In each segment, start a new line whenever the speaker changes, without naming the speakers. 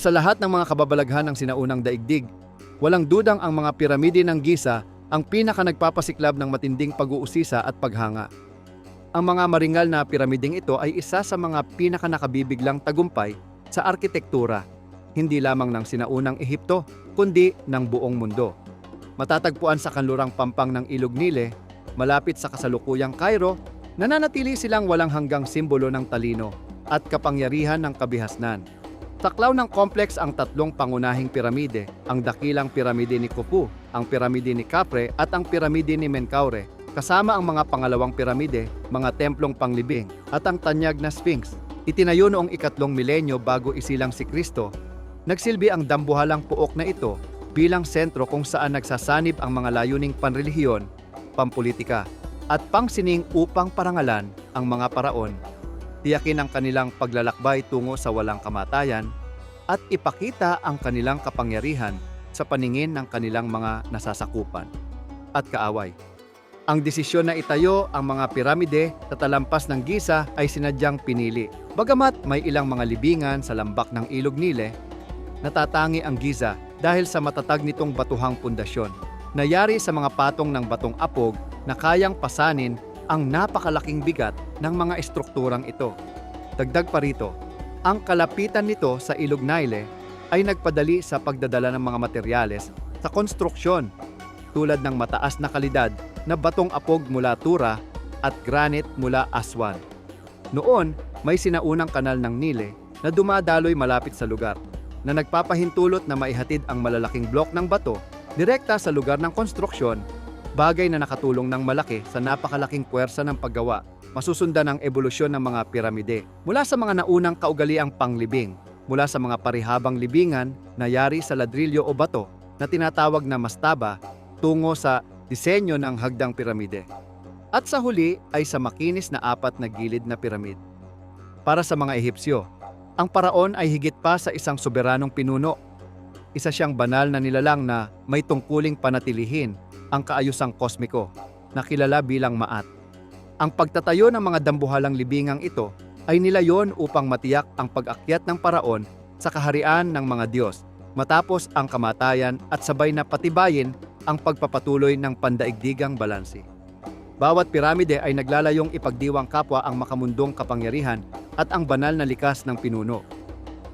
sa lahat ng mga kababalaghan ng sinaunang daigdig, walang dudang ang mga piramide ng Giza ang pinaka nagpapasiklab ng matinding pag-uusisa at paghanga. Ang mga maringal na piramideng ito ay isa sa mga pinaka nakabibiglang tagumpay sa arkitektura, hindi lamang ng sinaunang Ehipto, kundi ng buong mundo. Matatagpuan sa kanlurang pampang ng Ilog Nile, malapit sa kasalukuyang Cairo, nananatili silang walang hanggang simbolo ng talino at kapangyarihan ng kabihasnan. Taklaw ng kompleks ang tatlong pangunahing piramide, ang dakilang piramide ni Khufu, ang piramide ni Capre at ang piramide ni Menkaure, kasama ang mga pangalawang piramide, mga templong panglibing, at ang tanyag na Sphinx. Itinayo noong ikatlong milenyo bago isilang si Kristo, nagsilbi ang dambuhalang puok na ito bilang sentro kung saan nagsasanib ang mga layuning panrelihiyon, pampolitika, at pangsining upang parangalan ang mga paraon tiyakin ang kanilang paglalakbay tungo sa walang kamatayan, at ipakita ang kanilang kapangyarihan sa paningin ng kanilang mga nasasakupan at kaaway. Ang desisyon na itayo ang mga piramide sa talampas ng Giza ay sinadyang pinili. Bagamat may ilang mga libingan sa lambak ng Ilog Nile, natatangi ang Giza dahil sa matatag nitong batuhang pundasyon. Nayari sa mga patong ng batong apog na kayang pasanin ang napakalaking bigat ng mga estrukturang ito. Dagdag pa rito, ang kalapitan nito sa Ilog Nile ay nagpadali sa pagdadala ng mga materyales sa konstruksyon tulad ng mataas na kalidad na batong apog mula Tura at granite mula Aswan. Noon, may sinaunang kanal ng Nile na dumadaloy malapit sa lugar na nagpapahintulot na maihatid ang malalaking blok ng bato direkta sa lugar ng konstruksyon bagay na nakatulong ng malaki sa napakalaking puwersa ng paggawa, masusundan ang ebolusyon ng mga piramide. Mula sa mga naunang kaugaliang panglibing, mula sa mga parihabang libingan na yari sa ladrilyo o bato na tinatawag na mastaba tungo sa disenyo ng hagdang piramide. At sa huli ay sa makinis na apat na gilid na piramid. Para sa mga Ehipsyo, ang paraon ay higit pa sa isang soberanong pinuno. Isa siyang banal na nilalang na may tungkuling panatilihin ang kaayusang kosmiko na kilala bilang Maat. Ang pagtatayo ng mga dambuhalang libingang ito ay nilayon upang matiyak ang pag-akyat ng paraon sa kaharian ng mga Diyos matapos ang kamatayan at sabay na patibayin ang pagpapatuloy ng pandaigdigang balanse. Bawat piramide ay naglalayong ipagdiwang kapwa ang makamundong kapangyarihan at ang banal na likas ng pinuno.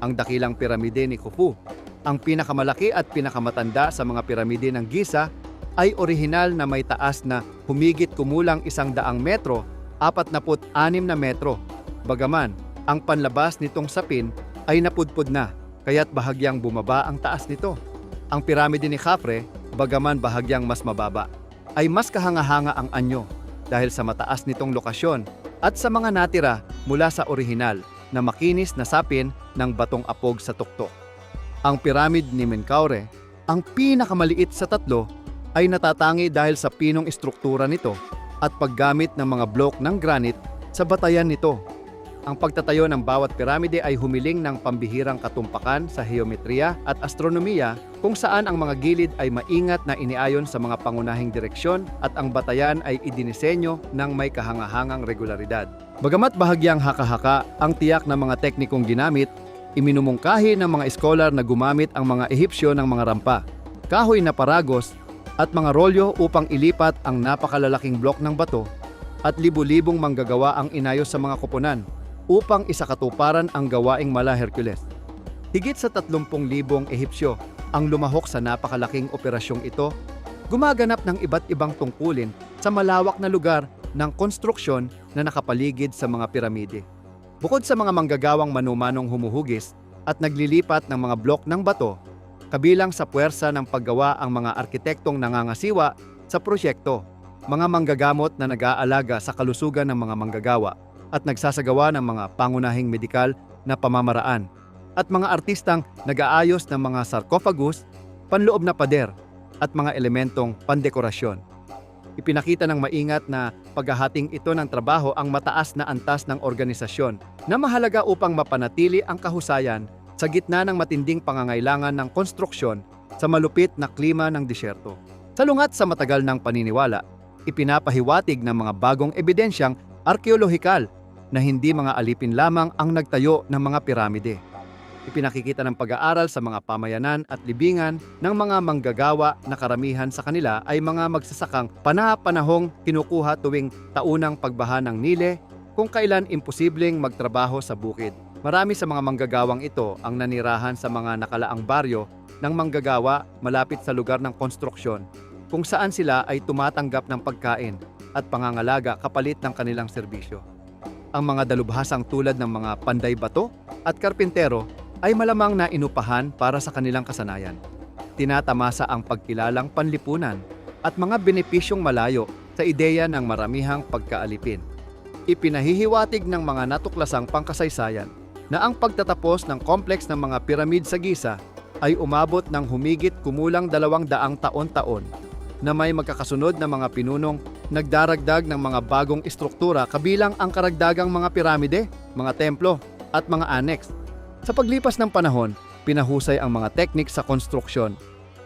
Ang dakilang piramide ni Khufu, ang pinakamalaki at pinakamatanda sa mga piramide ng Giza ay orihinal na may taas na humigit kumulang isang daang metro, 46 na metro. Bagaman, ang panlabas nitong sapin ay napudpud na, kaya't bahagyang bumaba ang taas nito. Ang piramide ni Khafre, bagaman bahagyang mas mababa, ay mas kahanga-hanga ang anyo dahil sa mataas nitong lokasyon at sa mga natira mula sa orihinal na makinis na sapin ng batong apog sa tuktok. Ang piramid ni Menkaure, ang pinakamaliit sa tatlo ay natatangi dahil sa pinong istruktura nito at paggamit ng mga blok ng granite sa batayan nito. Ang pagtatayo ng bawat piramide ay humiling ng pambihirang katumpakan sa geometriya at astronomiya kung saan ang mga gilid ay maingat na iniayon sa mga pangunahing direksyon at ang batayan ay idinisenyo ng may kahangahangang regularidad. Bagamat bahagyang haka-haka ang tiyak ng mga teknikong ginamit, iminumungkahi ng mga eskolar na gumamit ang mga Ehipsyo ng mga rampa, kahoy na paragos at mga rolyo upang ilipat ang napakalalaking blok ng bato at libu-libong manggagawa ang inayos sa mga koponan upang isakatuparan ang gawaing mala Hercules. Higit sa 30,000 Ehipsyo ang lumahok sa napakalaking operasyong ito, gumaganap ng iba't ibang tungkulin sa malawak na lugar ng konstruksyon na nakapaligid sa mga piramide. Bukod sa mga manggagawang manumanong humuhugis at naglilipat ng mga blok ng bato, kabilang sa puwersa ng paggawa ang mga arkitektong nangangasiwa sa proyekto, mga manggagamot na nag-aalaga sa kalusugan ng mga manggagawa at nagsasagawa ng mga pangunahing medikal na pamamaraan, at mga artistang nag-aayos ng mga sarcophagus, panloob na pader, at mga elementong pandekorasyon. Ipinakita ng maingat na paghahating ito ng trabaho ang mataas na antas ng organisasyon na mahalaga upang mapanatili ang kahusayan sa gitna ng matinding pangangailangan ng konstruksyon sa malupit na klima ng disyerto. Salungat sa matagal ng paniniwala, ipinapahiwatig ng mga bagong ebidensyang arkeolohikal na hindi mga alipin lamang ang nagtayo ng mga piramide. Ipinakikita ng pag-aaral sa mga pamayanan at libingan ng mga manggagawa na karamihan sa kanila ay mga magsasakang pana-panahong kinukuha tuwing taunang pagbaha ng Nile kung kailan imposibleng magtrabaho sa bukid. Marami sa mga manggagawang ito ang nanirahan sa mga nakalaang baryo ng manggagawa malapit sa lugar ng konstruksyon kung saan sila ay tumatanggap ng pagkain at pangangalaga kapalit ng kanilang serbisyo. Ang mga dalubhasang tulad ng mga panday bato at karpintero ay malamang na inupahan para sa kanilang kasanayan. Tinatamasa ang pagkilalang panlipunan at mga benepisyong malayo sa ideya ng maramihang pagkaalipin. Ipinahihiwatig ng mga natuklasang pangkasaysayan na ang pagtatapos ng kompleks ng mga piramid sa Giza ay umabot ng humigit kumulang dalawang daang taon-taon na may magkakasunod na mga pinunong nagdaragdag ng mga bagong istruktura kabilang ang karagdagang mga piramide, mga templo at mga annex. Sa paglipas ng panahon, pinahusay ang mga teknik sa konstruksyon,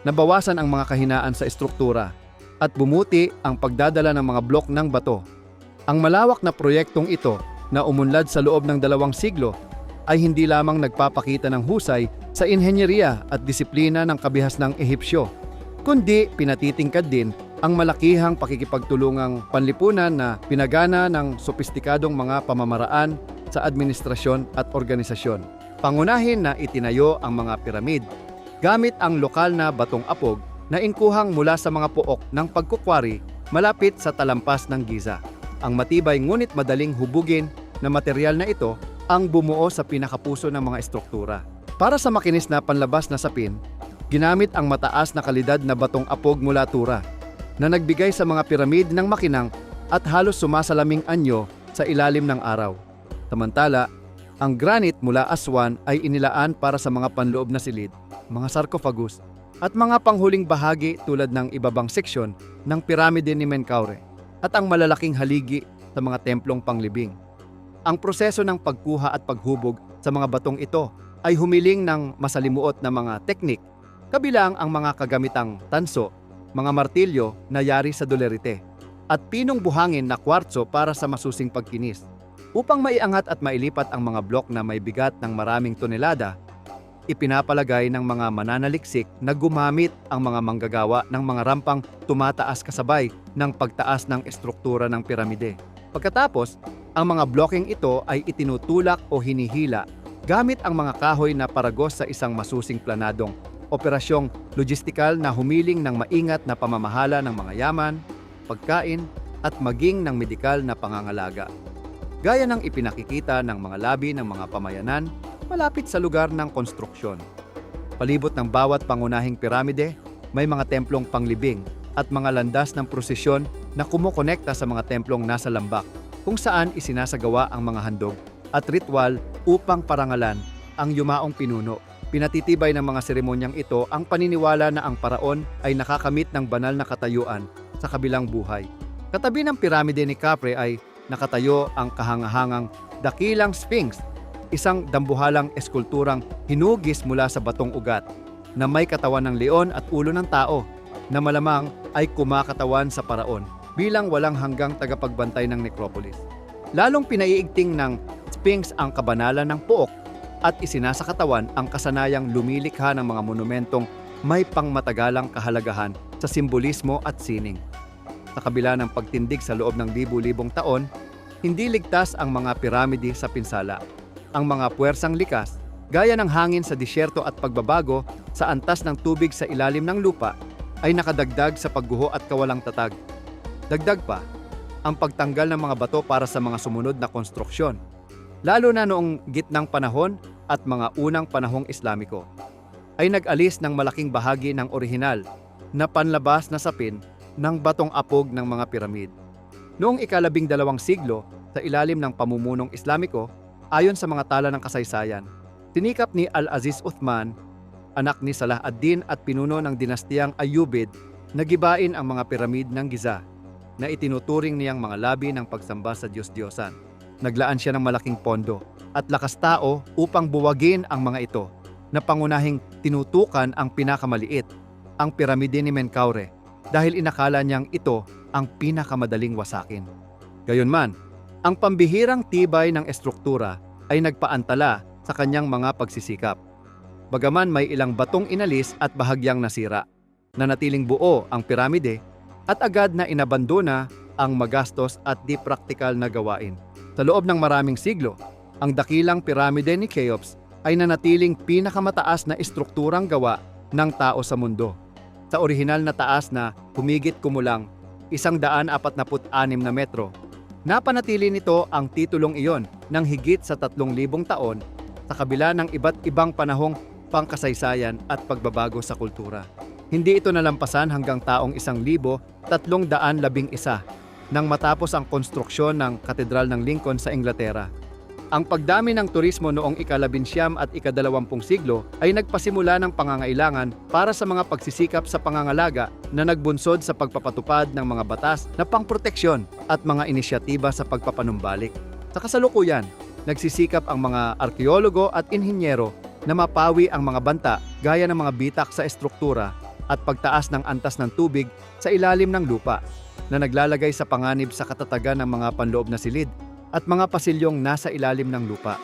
nabawasan ang mga kahinaan sa istruktura, at bumuti ang pagdadala ng mga blok ng bato. Ang malawak na proyektong ito na umunlad sa loob ng dalawang siglo ay hindi lamang nagpapakita ng husay sa inhenyeriya at disiplina ng kabihas ng Ehipsyo, kundi pinatitingkad din ang malakihang pakikipagtulungang panlipunan na pinagana ng sopistikadong mga pamamaraan sa administrasyon at organisasyon. Pangunahin na itinayo ang mga piramid gamit ang lokal na batong apog na inkuhang mula sa mga pook ng pagkukwari malapit sa talampas ng Giza. Ang matibay ngunit madaling hubugin na material na ito ang bumuo sa pinakapuso ng mga estruktura. Para sa makinis na panlabas na sapin, ginamit ang mataas na kalidad na batong apog mula tura na nagbigay sa mga piramid ng makinang at halos sumasalaming anyo sa ilalim ng araw. Samantala, ang granite mula Aswan ay inilaan para sa mga panloob na silid, mga sarcophagus, at mga panghuling bahagi tulad ng ibabang seksyon ng piramide ni Menkaure at ang malalaking haligi sa mga templong panglibing. Ang proseso ng pagkuha at paghubog sa mga batong ito ay humiling ng masalimuot na mga teknik, kabilang ang mga kagamitang tanso, mga martilyo na yari sa dolerite, at pinong buhangin na kwartso para sa masusing pagkinis. Upang maiangat at mailipat ang mga blok na may bigat ng maraming tonelada, ipinapalagay ng mga mananaliksik na gumamit ang mga manggagawa ng mga rampang tumataas kasabay ng pagtaas ng estruktura ng piramide. Pagkatapos, ang mga blocking ito ay itinutulak o hinihila gamit ang mga kahoy na paragos sa isang masusing planadong operasyong logistikal na humiling ng maingat na pamamahala ng mga yaman, pagkain, at maging ng medikal na pangangalaga. Gaya ng ipinakikita ng mga labi ng mga pamayanan malapit sa lugar ng konstruksyon. Palibot ng bawat pangunahing piramide, may mga templong panglibing at mga landas ng prosesyon na kumukonekta sa mga templong nasa lambak kung saan isinasagawa ang mga handog at ritual upang parangalan ang yumaong pinuno. Pinatitibay ng mga seremonyang ito ang paniniwala na ang paraon ay nakakamit ng banal na katayuan sa kabilang buhay. Katabi ng piramide ni Capre ay nakatayo ang kahangahangang dakilang Sphinx, isang dambuhalang eskulturang hinugis mula sa batong ugat na may katawan ng leon at ulo ng tao na malamang ay kumakatawan sa paraon bilang walang hanggang tagapagbantay ng necropolis. Lalong pinaiigting ng Sphinx ang kabanalan ng puok at isinasakatawan ang kasanayang lumilikha ng mga monumentong may pangmatagalang kahalagahan sa simbolismo at sining. Sa kabila ng pagtindig sa loob ng libu-libong taon, hindi ligtas ang mga piramide sa pinsala. Ang mga puwersang likas, gaya ng hangin sa disyerto at pagbabago sa antas ng tubig sa ilalim ng lupa, ay nakadagdag sa pagguho at kawalang tatag. Dagdag pa, ang pagtanggal ng mga bato para sa mga sumunod na konstruksyon, lalo na noong gitnang panahon at mga unang panahong Islamiko, ay nag-alis ng malaking bahagi ng orihinal na panlabas na sapin ng batong apog ng mga piramid. Noong ikalabing dalawang siglo, sa ilalim ng pamumunong Islamiko, ayon sa mga tala ng kasaysayan, tinikap ni Al-Aziz Uthman, anak ni Salah ad-Din at pinuno ng dinastiyang Ayyubid, na gibain ang mga piramid ng Giza, na itinuturing niyang mga labi ng pagsamba sa Diyos-Diyosan. Naglaan siya ng malaking pondo at lakas tao upang buwagin ang mga ito, na pangunahing tinutukan ang pinakamaliit, ang piramide ni Menkaure, dahil inakala niyang ito ang pinakamadaling wasakin. Gayunman, ang pambihirang tibay ng estruktura ay nagpaantala sa kanyang mga pagsisikap. bagaman may ilang batong inalis at bahagyang nasira. Nanatiling buo ang piramide at agad na inabandona ang magastos at di praktikal na gawain. Sa loob ng maraming siglo, ang dakilang piramide ni Cheops ay nanatiling pinakamataas na estrukturang gawa ng tao sa mundo. Sa orihinal na taas na humigit kumulang 146 na metro, napanatili nito ang titulong iyon ng higit sa 3,000 taon sa kabila ng iba't ibang panahong pangkasaysayan at pagbabago sa kultura. Hindi ito nalampasan hanggang taong 1311 nang matapos ang konstruksyon ng Katedral ng Lincoln sa Inglaterra. Ang pagdami ng turismo noong ikalabinsyam at ikadalawampung siglo ay nagpasimula ng pangangailangan para sa mga pagsisikap sa pangangalaga na nagbunsod sa pagpapatupad ng mga batas na pangproteksyon at mga inisyatiba sa pagpapanumbalik. Sa kasalukuyan, nagsisikap ang mga arkeologo at inhinyero na mapawi ang mga banta gaya ng mga bitak sa estruktura at pagtaas ng antas ng tubig sa ilalim ng lupa na naglalagay sa panganib sa katatagan ng mga panloob na silid at mga pasilyong nasa ilalim ng lupa.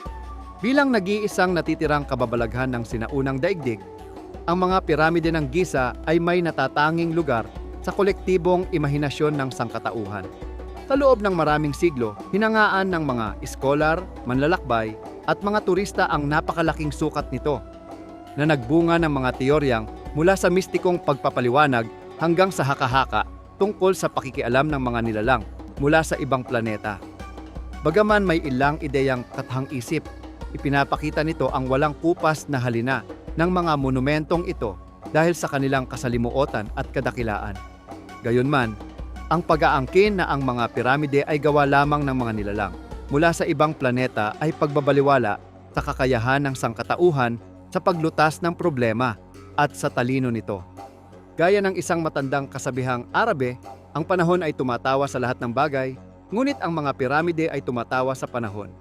Bilang nag-iisang natitirang kababalaghan ng sinaunang daigdig, ang mga piramide ng Giza ay may natatanging lugar sa kolektibong imahinasyon ng sangkatauhan. Sa loob ng maraming siglo, hinangaan ng mga iskolar, manlalakbay, at mga turista ang napakalaking sukat nito na nagbunga ng mga teoryang mula sa mistikong pagpapaliwanag hanggang sa haka-haka tungkol sa pakikialam ng mga nilalang mula sa ibang planeta. Bagaman may ilang ideyang kathang-isip, ipinapakita nito ang walang kupas na halina ng mga monumentong ito dahil sa kanilang kasalimuotan at kadakilaan. Gayunman, ang pag-aangkin na ang mga piramide ay gawa lamang ng mga nilalang mula sa ibang planeta ay pagbabaliwala sa kakayahan ng sangkatauhan sa paglutas ng problema at sa talino nito. Gaya ng isang matandang kasabihang Arabe, ang panahon ay tumatawa sa lahat ng bagay, ngunit ang mga piramide ay tumatawa sa panahon.